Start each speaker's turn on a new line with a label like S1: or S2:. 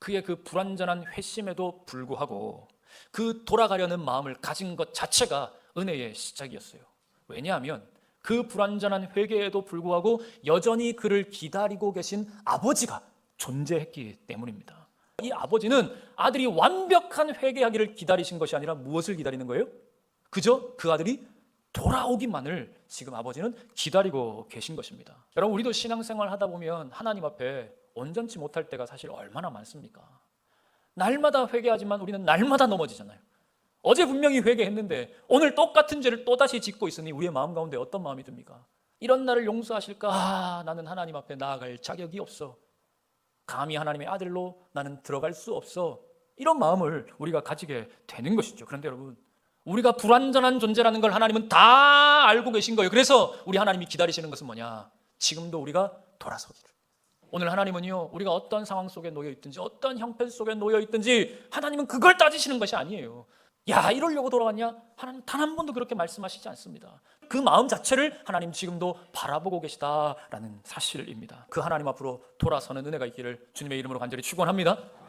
S1: 그의 그 불완전한 회심에도 불구하고 그 돌아가려는 마음을 가진 것 자체가 은혜의 시작이었어요. 왜냐하면 그 불완전한 회개에도 불구하고 여전히 그를 기다리고 계신 아버지가 존재했기 때문입니다. 이 아버지는 아들이 완벽한 회개하기를 기다리신 것이 아니라 무엇을 기다리는 거예요? 그저 그 아들이 돌아오기만을 지금 아버지는 기다리고 계신 것입니다. 여러분 우리도 신앙생활 하다 보면 하나님 앞에 온전치 못할 때가 사실 얼마나 많습니까? 날마다 회개하지만 우리는 날마다 넘어지잖아요. 어제 분명히 회개했는데 오늘 똑같은 죄를 또다시 짓고 있으니 우리의 마음 가운데 어떤 마음이 듭니까? 이런 나를 용서하실까? 아, 나는 하나님 앞에 나아갈 자격이 없어. 감히 하나님의 아들로 나는 들어갈 수 없어. 이런 마음을 우리가 가지게 되는 것이죠. 그런데 여러분, 우리가 불완전한 존재라는 걸 하나님은 다 알고 계신 거예요. 그래서 우리 하나님이 기다리시는 것은 뭐냐? 지금도 우리가 돌아서기를. 오늘 하나님은요, 우리가 어떤 상황 속에 놓여 있든지, 어떤 형편 속에 놓여 있든지, 하나님은 그걸 따지시는 것이 아니에요. 야, 이러려고 돌아왔냐? 하나님 단 한 번도 그렇게 말씀하시지 않습니다. 그 마음 자체를 하나님 지금도 바라보고 계시다라는 사실입니다. 그 하나님 앞으로 돌아서는 은혜가 있기를 주님의 이름으로 간절히 축원합니다.